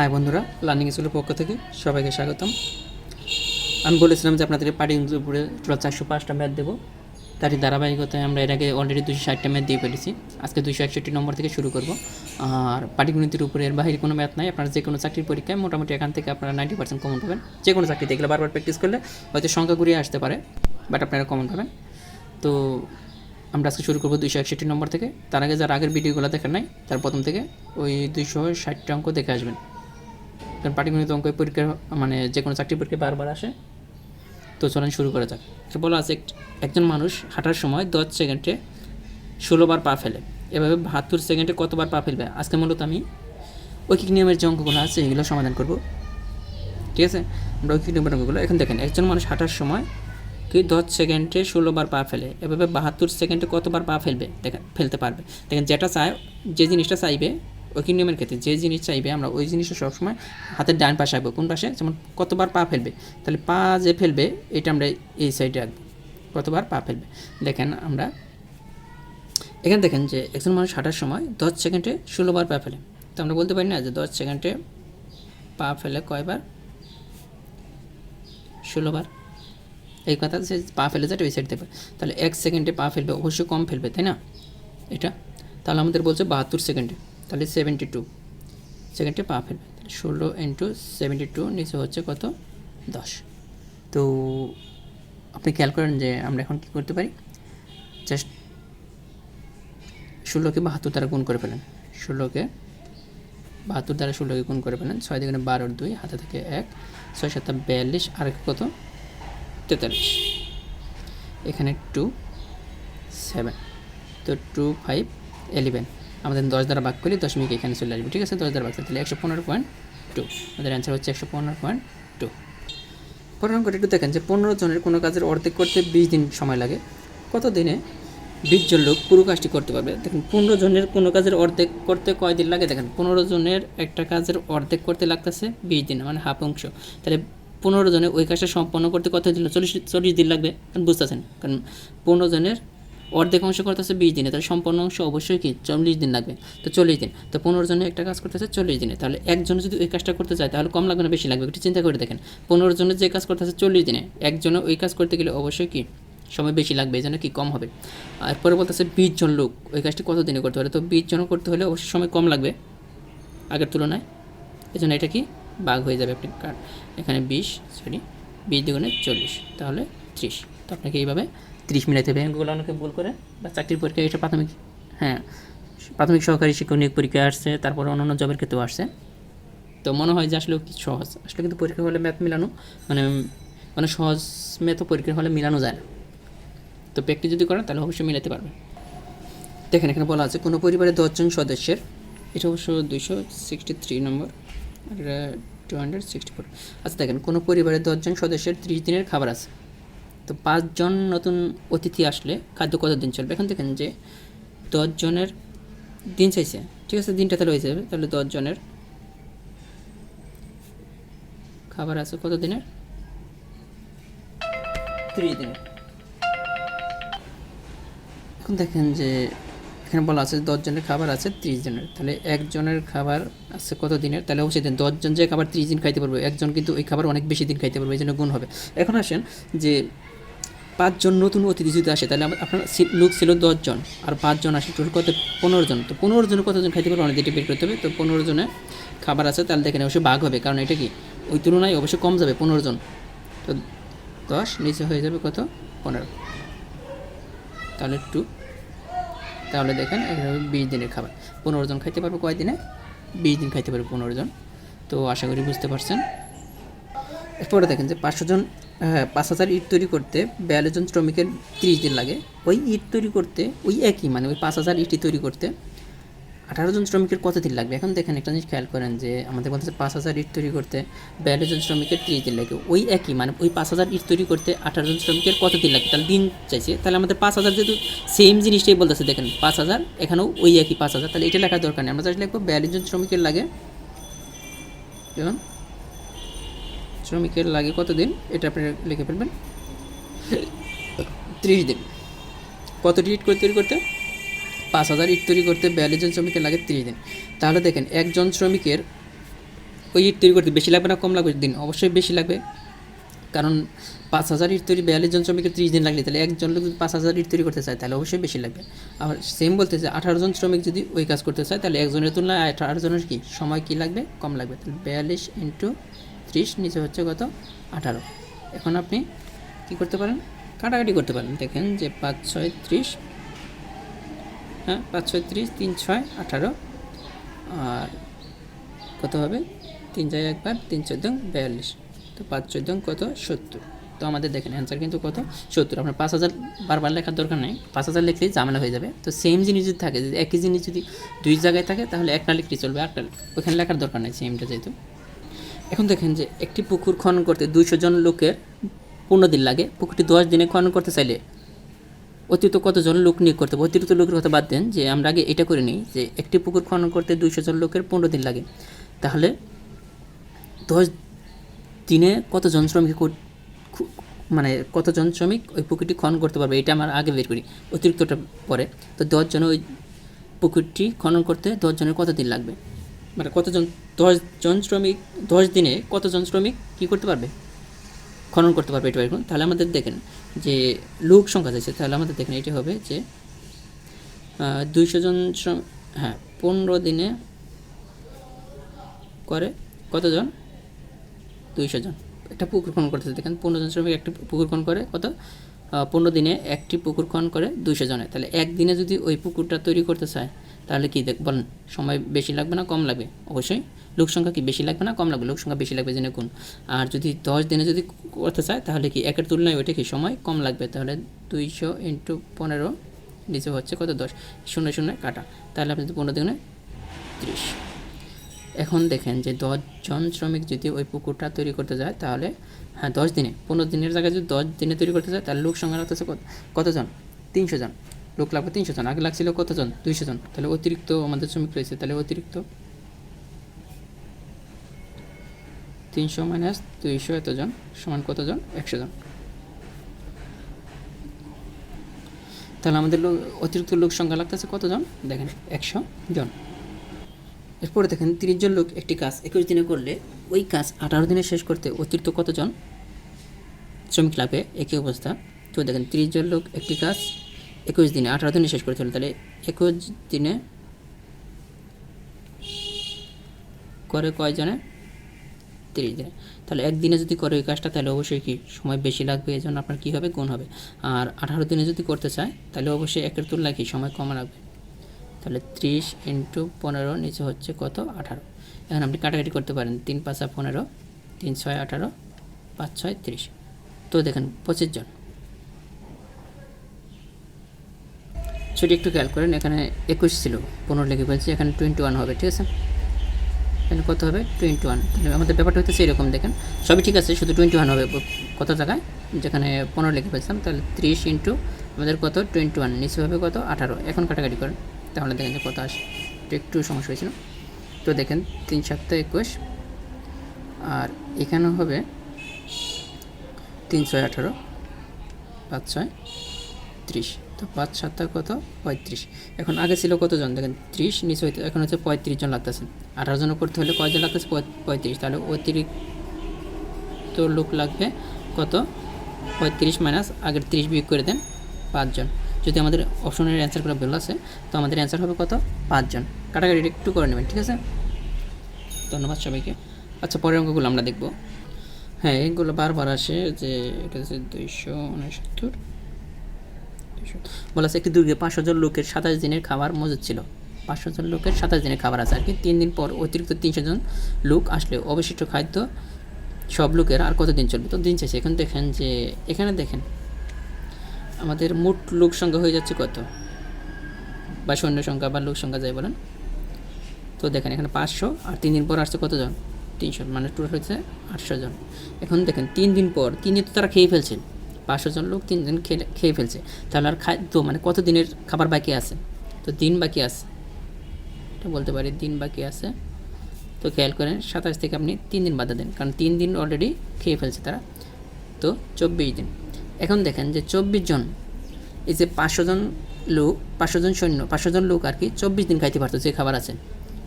High বন্ধুরা, learning স্কুলের পক্ষ থেকে সবাইকে স্বাগতম। আমি বলেছিলাম যে আপনাদের পাটি উপরে টোটাল চারশো পাঁচটা ম্যাথ দেবো। তারই ধারাবাহিকতায় আমরা এর আগে অলরেডি দুশো ষাটটা ম্যাথ দিয়ে ফেলেছি। আজকে দুশো একষট্টি নম্বর থেকে শুরু করব। আর পাটিগণিতের উপরে এর বাহিরে কোনো ম্যাথ নাই। আপনারা যে কোনো চাকরির পরীক্ষায় মোটামুটি এখান থেকে আপনারা নাইনটি পার্সেন্ট কমন পাবেন। যে কোনো চাকরিতে এগুলো বারবার প্র্যাকটিস করলে হয়তো সংখ্যা ঘুরিয়ে আসতে পারে বাট আপনারা কমন পাবেন। তো আমরা আজকে শুরু করব দুইশো একষট্টি নম্বর থেকে। তার আগে যারা আগের ভিডিওগুলো দেখেন নাই, তার প্রথম থেকে ওই দুইশো ষাটটা অঙ্ক দেখে আসবেন। কারণ পাটিগণিত অঙ্ক পরীক্ষা মানে যে কোনো চাকরি পরীক্ষা বারবার আসে। তো চলেন শুরু করা যাক। বলা আছে, এক- একজন মানুষ হাঁটার সময় দশ সেকেন্ডে ষোলো বার পা ফেলে। এভাবে বাহাত্তর সেকেন্ডে কতবার পা ফেলবে? আজকে মূলত আমি ঐকিক নিয়মের যে অঙ্কগুলো আছে, এগুলো সমাধান করব। ঠিক আছে? আমরা ঐকিক নিয়মের অঙ্কগুলো এখন দেখেন, একজন মানুষ হাঁটার সময় কি দশ সেকেন্ডে ষোলো বার পা ফেলে? এভাবে বাহাত্তর সেকেন্ডে কতবার পা ফেলবে? দেখেন ফেলতে পারবে। দেখেন, যেটা চায় যে জিনিসটা চাইবে ঐকিক নিয়মের ক্ষেত্রে যে জিনিস চাইবে, আমরা ওই জিনিসটা সবসময় হাতের ডান পাশে আঁকবো। কোন পাশে? যেমন কতবার পা ফেলবে? তাহলে পা যে ফেলবে, এটা আমরা এই সাইডে আঁকবো। কতবার পা ফেলবে? দেখেন আমরা, এখানে দেখেন যে একজন মানুষ হাঁটার সময় দশ সেকেন্ডে ষোলো বার পা ফেলে। তো আমরা বলতে পারি না যে দশ সেকেন্ডে পা ফেলে কয়বার? ষোলোবার এই কথা সে পা ফেলে যেটা ওই সাইড দেবে তাহলে এক সেকেন্ডে পা ফেলবে, অবশ্যই কম ফেলবে, তাই না? এটা। তাহলে আমাদের বলছে বাহাত্তর সেকেন্ডে। তাহলে সেভেন্টি টু সেকেন্ডে পা ফেলবে। ষোলো ইন্টু সেভেন্টি টু নিচে হচ্ছে কত? দশ। তো আপনি খেয়াল করেন যে আমরা এখন কী করতে পারি? জাস্ট ষোলোকে বাহাত্তর দ্বারা গুণ করে ফেলেন। ষোলোকে বাহাত্তর দ্বারা ষোলোকে গুণ করে ফেলেন। ছয় দিকে বারোর দুই, হাতে থেকে এক। ছয় সাতটা বিয়াল্লিশ, আর কত? তেতাল্লিশ। এখানে টু সেভেন তো টু ফাইভ এলেভেন আমাদের দশ দ্বারা ভাগ করি দশমিক এখানে চলে আসবে। ঠিক আছে? দশ দ্বারা ভাগ তাহলে একশো পনেরো পয়েন্ট টু আমাদের অ্যান্সার হচ্ছে একশো পনেরো পয়েন্ট টু পনেরো করে একটু দেখেন যে পনেরো জনের কোনো কাজের অর্ধেক করতে বিশ দিন সময় লাগে। কত দিনে বিশ জন লোক পুরো কাজটি করতে পারবে? দেখেন, পনেরো জনের কোনো কাজের অর্ধেক করতে কয়দিন লাগে? দেখেন, পনেরো জনের একটা কাজের অর্ধেক করতে লাগতেছে বিশ দিন মানে হাফ অংশ। তাহলে পনেরো জনের ওই কাজটা সম্পন্ন করতে কত দিন চল্লিশ চল্লিশ দিন লাগবে? কারণ বুঝতেছেন, কারণ পনেরো জনের অর্ধেক অংশ করতেছে বিশ দিনে, তাহলে সম্পূর্ণ অংশ অবশ্যই কি চল্লিশ দিন লাগবে। তো চল্লিশ দিন, তো পনেরো জনে একটা কাজ করতেছে চল্লিশ দিনে, তাহলে একজন যদি ওই কাজটা করতে চায়, তাহলে কম লাগবে না, বেশি লাগবে, একটু চিন্তা করে দেখেন। পনেরো জনের যে কাজ করতেছে চল্লিশ দিনে, একজনে ওই কাজ করতে গেলে অবশ্যই কি সময় বেশি লাগবে, এই জন্য কি কম হবে। আর পরে বলতেছে বিশ জন লোক, ওই কাজটি কত দিনে করতে পারে তো বিশ জন করতে হলে অবশ্যই সময় কম লাগবে, আগের তুলনায়। এই জন্য এটা কি বাঘ হয়ে যাবে আপনি কার, এখানে বিশ সরি বিশ দুগুণে চল্লিশ, তাহলে ত্রিশ। তো আপনাকে এইভাবে ত্রিশ মিলাইতে হবে। এগুলো অনেকে ভুল করে, বা চাকরির পরীক্ষা, এটা প্রাথমিক হ্যাঁ প্রাথমিক সহকারী শিক্ষক নিয়োগ পরীক্ষা আসছে, তারপরে অন্যান্য জবের ক্ষেত্রেও আসছে। তো মনে হয় যে আসলে কি সহজ, আসলে কিন্তু পরীক্ষা হলে ম্যাথ মিলানো মানে মানে সহজ ম্যাথও পরীক্ষা হলে মিলানো যায় না। তো প্র্যাকটিস যদি করেন, তাহলে অবশ্যই মিলাতে পারবেন দেখেন, এখানে বলা আছে, কোনো পরিবারের দশজন সদস্যের, এটা অবশ্য দুইশো sixty three number two hundred sixty four আচ্ছা দেখেন, কোনো পরিবারের দশজন সদস্যের ত্রিশ দিনের খাবার আছে। তো পাঁচজন নতুন অতিথি আসলে খাদ্য কত দিন চলবে? এখন দেখেন যে দশজনের দিন চাইছে। ঠিক আছে, দিনটা তাহলে হয়ে যাবে। তাহলে দশজনের খাবার আছে কত দিনের ত্রিশ দিনের। এখন দেখেন যে এখানে বলা আছে দশজনের খাবার আছে ত্রিশ দিনের। তাহলে একজনের খাবার আছে কত দিনের তাহলে অবশ্যই দিন দশজন যে খাবার ত্রিশ দিন খাইতে পারবে, একজন কিন্তু ওই খাবার অনেক বেশি দিন খাইতে পারবে, এই জন্য গুণ হবে। এখন আসেন যে পাঁচজন নতুন অতিথি যদি আসে, তাহলে আপনার লোক ছিল দশজন, আর পাঁচজন আসে, টোটাল কত পনেরো জন তো পনেরো জনে কতজন খাইতে পারবে? অনেক বের করতে হবে। তো পনেরো জনে খাবার আছে, তাহলে দেখেন অবশ্যই ভাগ হবে। কারণ এটা কি? ওই তুলনায় অবশ্যই কম যাবে পনেরো জন তো দশ, নিচে হয়ে যাবে কত? পনেরো। তাহলে টু তাহলে দেখেন হবে বিশ দিনের খাবার। পনেরো জন খাইতে পারবে কয় দিনে বিশ দিন খাইতে পারবে পনেরো জন তো আশা করি বুঝতে পারছেন। এরপরে দেখেন যে পাঁচশো জন পাঁচ হাজার ইট তৈরি করতে বিয়াল্লিশ জন শ্রমিকের তিরিশ দিন লাগে। ওই ইট তৈরি করতে, ওই একই মানে ওই পাঁচ হাজার ইটই তৈরি করতে আঠারো জন শ্রমিকের কত দিন লাগবে? এখন দেখেন একটা জিনিস খেয়াল করেন যে আমাদের বলতেছে পাঁচ হাজার ইট তৈরি করতে বিয়াল্লিশ জন শ্রমিকের তিরিশ দিন লাগে। ওই একই মানে ওই পাঁচ হাজার ইট তৈরি করতে আঠারো জন শ্রমিকের কত দিন লাগে তাহলে দিন চাইছে। তাহলে আমাদের পাঁচ হাজার যেহেতু সেম জিনিসটাই বলতেছে, দেখেন পাঁচ হাজার, এখানেও ওই একই পাঁচ হাজার। তাহলে এটা লেখার দরকার নেই। আমরা জাস্ট লিখব বিয়াল্লিশ জন শ্রমিকের লাগে। কেমন শ্রমিকের লাগে কত দিন এটা আপনি লিখে ফেলবেন। ত্রিশ দিন। কতটি ইট তৈরি করতে? পাঁচ হাজার ইট তৈরি করতে বিয়াল্লিশ জন শ্রমিকের লাগে তিরিশ দিন। তাহলে দেখেন, একজন শ্রমিকের ওই ইট তৈরি করতে বেশি লাগবে না কম লাগবে? দিন অবশ্যই বেশি লাগবে। কারণ পাঁচ হাজার ইট তৈরি বিয়াল্লিশ জন শ্রমিকের ত্রিশ দিন লাগলে তাহলে একজন লোক যদি পাঁচ হাজার ইট তৈরি করতে চায়, তাহলে অবশ্যই বেশি লাগবে। আবার সেম বলতেছে, আঠারো জন শ্রমিক যদি ওই কাজ করতে চায়, তাহলে একজনের তুলনায় আঠারো জনের কি? সময় কি লাগবে? কম লাগবে। তাহলে বিয়াল্লিশ ইন্টু ত্রিশ, নিচে হচ্ছে কত? আঠারো। এখন আপনি কি করতে পারেন? কাটাকাটি করতে পারেন। দেখেন যে পাঁচ, ছয়, ত্রিশ। হ্যাঁ পাঁচ, ছয়, ত্রিশ, তিন, ছয়, আঠারো। আর কত হবে? তিন ছয় একবার তিন, চোদ্দ, বিয়াল্লিশ। তো পাঁচ, চোদ্দ, কত? সত্তর। তো আমাদের দেখেন অ্যান্সার কিন্তু কত? সত্তর। আপনার পাঁচ হাজার বারবার লেখার দরকার নেই। পাঁচ হাজার লিখলেই ঝামেলা হয়ে যাবে। তো সেম জিনিস যদি থাকে, যদি একই জিনিস যদি দুই জায়গায় থাকে, তাহলে একটা লিখলেই চলবে আটটা ওখানে লেখার দরকার নেই সেমটা যেহেতু। এখন দেখেন যে একটি পুকুর খনন করতে দুইশো জন লোকের পনেরো দিন লাগে। পুকুরটি দশ দিনে খনন করতে চাইলে অতিরিক্ত কতজন লোক নিয়োগ করতে হবে? অতিরিক্ত লোকের কথা বাদ দেন যে আমরা আগে এটা করে নিই যে একটি পুকুর খনন করতে দুইশো জন লোকের পনেরো দিন লাগে। তাহলে দশ দিনে কতজন শ্রমিক মানে কতজন শ্রমিক ওই পুকুরটি খনন করতে পারবে? এটা আমরা আগে বের করি অতিরিক্তটা পরে। তো দশজন ওই পুকুরটি খনন করতে দশজনের কত দিন লাগবে? মানে কতজন, দশ জন শ্রমিক, দশ দিনে কতজন শ্রমিক কী করতে পারবে? খনন করতে পারবে এটা করুন তাহলে আমাদের দেখেন যে লোক সংখ্যা যাচ্ছে, তাহলে আমাদের দেখেন এটি হবে যে দুইশো জন হ্যাঁ পনেরো দিনে করে কতজন? দুইশো জন। একটা পুকুর খনন করতে দেখেন পনেরো জন শ্রমিক একটি পুকুর খনন করে, কত? পনেরো দিনে একটি পুকুর খনন করে দুইশো জনে। তাহলে একদিনে যদি ওই পুকুরটা তৈরি করতে চায় তাহলে কি দেখ বলেন সময় বেশি লাগবে না, কম লাগবে? অবশ্যই। লোক সংখ্যা কি বেশি লাগবে না, কম লাগবে? লোক সংখ্যা বেশি লাগবে জেনে কোন? আর যদি দশ দিনে যদি করতে চায়, তাহলে কি একের তুলনায় ওইটা কি সময় কম লাগবে? তাহলে দুইশো ইন্টু পনেরো নিচে হচ্ছে কত? দশ। শূন্য শূন্য কাটা। তাহলে আপনি পনেরো দিনে ত্রিশ। এখন দেখেন যে দশজন শ্রমিক যদি ওই পুকুরটা তৈরি করতে যায়, তাহলে হ্যাঁ দশ দিনে। পনেরো দিনের জায়গায় যদি দশ দিনে তৈরি করতে যায় তাহলে লোক সংখ্যা লাগতেছে কত? কতজন? তিনশো জন। লোক লাগবে তিনশো জন, আগে লাগছিল কতজন? দুইশো জন। তাহলে অতিরিক্ত আমাদের শ্রমিক রয়েছে, তাহলে অতিরিক্ত তিনশো মাইনাস দুইশো এতজন সমান কতজন একশো জন। তাহলে আমাদের লোক, অতিরিক্ত লোক সংখ্যা লাগতেছে কতজন দেখেন, একশো জন। এরপরে দেখেন, তিরিশ জন লোক একটি কাজ, একুশ দিনে করলে ওই কাজ আঠারো দিনে শেষ করতে অতিরিক্ত কতজন শ্রমিক লাগবে? একই অবস্থা। তো দেখেন, তিরিশ জন লোক একটি কাজ একুশ দিনে, আঠারো দিনে শেষ হলো তাহলে একুশ দিনে করে কয়জনে তিরিশ দিনে। তাহলে একদিনে যদি করে ওই কাজটা, তাহলে অবশ্যই কি সময় বেশি লাগবে? এই জন্য আপনার কী হবে? গুণ হবে। আর আঠারো দিনে যদি করতে চায়, তাহলে অবশ্যই একের তুলনায় কি সময় কম লাগবে? তাহলে ত্রিশ ইন্টু পনেরো নিচে হচ্ছে কত? আঠারো। এখন আপনি কাটাকাটি করতে পারেন। তিন পাঁচা পনেরো, তিন ছয় আঠারো, পাঁচ ছয় তিরিশ। তো দেখেন, পঁচিশ জন। সেটি একটু খেয়াল করেন, এখানে একুশ ছিল, পনেরো লেগে বলছি, এখানে টোয়েন্টি ওয়ান হবে, ঠিক আছে? এখানে কত হবে? টোয়েন্টি ওয়ান তাহলে আমাদের ব্যাপারটা হচ্ছে এরকম দেখেন। সবই ঠিক আছে, শুধু টোয়েন্টি ওয়ান হবে কত জায়গায়? যেখানে পনেরো লিখে ফেলছিলাম তাহলে ত্রিশ ইন্টু আমাদের কত? টোয়েন্টি ওয়ান নিচে হবে কত? আঠারো। এখন কাটাকাটি করেন, তাহলে দেখেন যে কত আসে। একটু সমস্যা হয়েছিল। তো দেখেন, তিন সপ্তাহ একুশ। আর এখানে হবে তিন ছয় আঠারো, পাঁচ ছয় ত্রিশ। তো পাঁচ সাতটা কত? পঁয়ত্রিশ। এখন আগে ছিল কতজন? দেখেন, ত্রিশ, নিচে হইতে এখন হচ্ছে পঁয়ত্রিশ জন লাগতেছে। আঠারো জন করতে হলে কয়জন লাগতেছে? পঁয়- পঁয়ত্রিশ। তাহলে অতিরিক্ত লোক লাগবে কত? পঁয়ত্রিশ মাইনাস আগের ত্রিশ বিয়োগ করে দেন পাঁচজন। যদি আমাদের অপশনের অ্যান্সারগুলো ভুল আছে, তো আমাদের অ্যান্সার হবে কত? পাঁচজন। কাটাকাটি একটু করে নেবেন, ঠিক আছে? ধন্যবাদ সবাইকে। আচ্ছা পরের অঙ্কগুলো আমরা দেখব। হ্যাঁ এগুলো বারবার আসে যে, এটা হচ্ছে দুইশো উনসত্তর। বলা আছে একটি দুর্গে পাঁচশো জন লোকের সাতাশ দিনের খাবার মজুদ ছিল। পাঁচশো জন লোকের সাতাশ দিনের খাবার আছে আর কি। তিন দিন পর অতিরিক্ত তিনশো জন লোক আসলে অবশিষ্ট খাদ্য সব লোকের আর কতদিন চলবে? তো দিন শেষে এখন দেখেন যে, এখানে দেখেন, আমাদের মোট লোক সংখ্যা হয়ে যাচ্ছে কত? বা সৈন্য সংখ্যা বা লোক সংখ্যা যাই বলেন। তো দেখেন, এখানে পাঁচশো আর তিন দিন পর আসছে কতজন? তিনশো মানে টোটাল হচ্ছে আটশো জন। এখন দেখেন, তিন দিন পর, তিন দিন তো তারা খেয়ে ফেলছে। পাঁচশো জন লোক তিন দিন খেয়ে খেয়ে ফেলছে। তাহলে আর খাদ্য মানে কত দিনের খাবার বাকি আছে? তো দিন বাকি আছে। এটা বলতে পারি, দিন বাকি আছে। তো খেয়াল করেন, সাতাশ থেকে আপনি তিন দিন বাধা দেন, কারণ তিন দিন অলরেডি খেয়ে ফেলছে তারা। তো চব্বিশ দিন। এখন দেখেন যে চব্বিশ জন, এই যে পাঁচশো জন লোক, পাঁচশো জন সৈন্য, পাঁচশো জন লোক আর কি চব্বিশ দিন খাইতে পারতো যে খাবার আছে।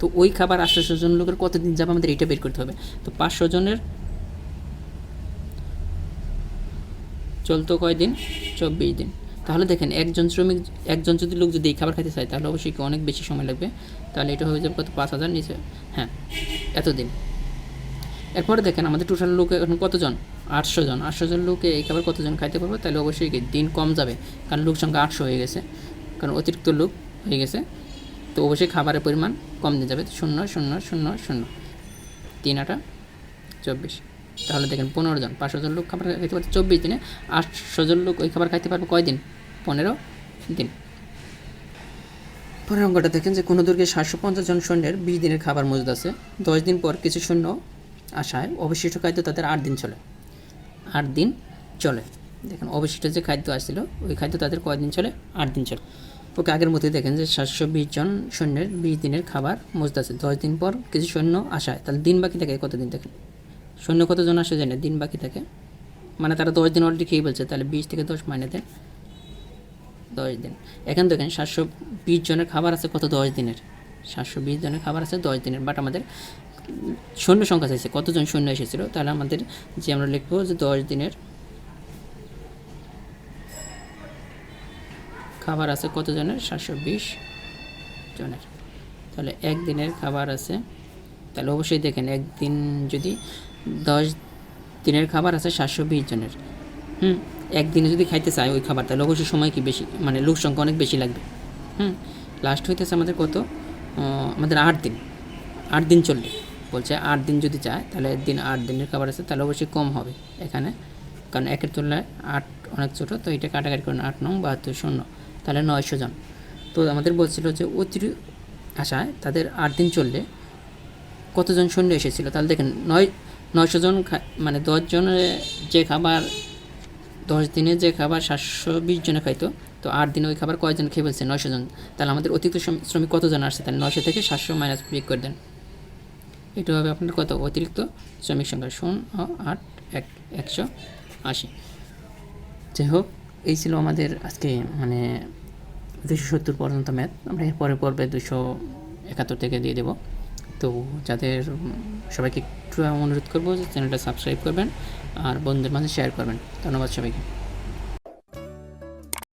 তো ওই খাবার আটশোশো জন লোকের কতদিন যাবে আমাদের এটা বের করতে হবে। তো পাঁচশো জনের চলতো কয়দিন চব্বিশ দিন। তাহলে দেখেন, একজন শ্রমিক, একজন যদি লোক যদি এই খাবার খেতে চায়, তাহলে অবশ্যই কি অনেক বেশি সময় লাগবে? তাহলে এটা হয়ে যাবে কত? পাঁচ হাজার নিচে। হ্যাঁ এতদিন। এরপরে দেখেন, আমাদের টোটাল লোক এখন কতজন? আটশো জন। আটশো জন লোকে এই খাবার কতজন খাইতে পারবে? তাহলে অবশ্যই দিন কম যাবে। কারণ লোক সংখ্যা আটশো হয়ে গেছে। কারণ অতিরিক্ত লোক হয়ে গেছে। তো অবশ্যই খাবারের পরিমাণ কম দিয়ে যাবে। শূন্য শূন্য শূন্য শূন্য। তিন আটা, চব্বিশ। তাহলে দেখেন পনেরো জন, পাঁচশো জন লোক খাবার খাইতে পারছে, চব্বিশ দিনে আটশো জন লোক ওই খাবার খাইতে পারবে কয় দিন পনেরো দিন। পরের অঙ্কটা দেখেন যে কোনো দুর্গে সাতশো পঞ্চাশ জন সৈন্যের বিশ দিনের খাবার মজুদ আছে। দশ দিন পর কিছু সৈন্য আসায় অবশিষ্ট খাদ্য তাদের আট দিন চলে। আট দিন চলে। দেখেন অবশিষ্ট যে খাদ্য আসছিল, ওই খাদ্য তাদের কয়দিন চলে? আট দিন চলে। ওকে আগের মতোই দেখেন যে সাতশো বিশ জন সৈন্যের বিশ দিনের খাবার মজুদ আছে। দশ দিন পর কিছু সৈন্য আসায়, তাহলে দিন বাকি থাকে কতদিন দেখেন? সৈন্য কতজন আসে জানে, দিন বাকি থাকে। মানে তারা দশ দিন অলরেডি খেয়ে বলছে তাহলে বিশ থেকে দশ মাইনে দেন। দশ দিন। এখন দেখেন সাতশো বিশ জনের খাবার আছে কত দশ দিনের? সাতশো বিশ জনের খাবার আছে দশ দিনের। বাট আমাদের শূন্য সংখ্যা চাইছে, কতজন শূন্য এসেছিল, তাহলে আমাদের যে আমরা লিখব যে দশ দিনের খাবার আছে কত জনের? সাতশো বিশ জনের। তাহলে একদিনের খাবার আছে, তাহলে অবশ্যই দেখেন একদিন যদি দশ দিনের খাবার আছে সাতশো বিশ জনের। হুম? একদিনে যদি খাইতে চায় ওই খাবার তাহলে অবশ্যই সময় কি বেশি? মানে লোক সংখ্যা অনেক বেশি লাগবে। হুম? লাস্ট হইতেছে আমাদের কত? আমাদের আট দিন। আট দিন চললে বলছে আট দিন যদি চায়, তাহলে দিন আট দিনের খাবার আছে, তাহলে অবশ্যই কম হবে এখানে। কারণ একের তুলনায় আট অনেক ছোটো, তো এটা কাটাকাটি করুন, আট নং বাহাত্তর, শূন্য, তাহলে নয়শো জন। তো আমাদের বলছিল যে অতিরিক্ত আশায় তাদের আট দিন চললে কতজন সৈন্য এসেছিল? তাহলে দেখেন, নয় নয়শো জন মানে দশ জনের যে খাবার, দশ দিনে যে খাবার সাতশো বিশ জনে খাইতো, তো আট দিনে ওই খাবার কয়জন খেয়ে ফেলছে? নয়শো জন। তাহলে আমাদের অতিরিক্ত শ্রম- শ্রমিক কতজন আসছে? তাহলে নয়শো থেকে সাতশো মাইনাস বিয়োগ করে দেন। এটা হবে আপনার কত? অতিরিক্ত শ্রমিক সংখ্যা। শূন্য, আট, এক, একশো আশি। যাই হোক, এই ছিল আমাদের আজকে মানে দুশো সত্তর পর্যন্ত ম্যাথ আমরা পরে পর্বে দুশো একাত্তর থেকে দিয়ে দেবো। তো যাদের সবাইকে একটু অনুরোধ করব যে চ্যানেলটা সাবস্ক্রাইব করবেন আর বন্ধুদের মাঝে শেয়ার করবেন। ধন্যবাদ সবাইকে।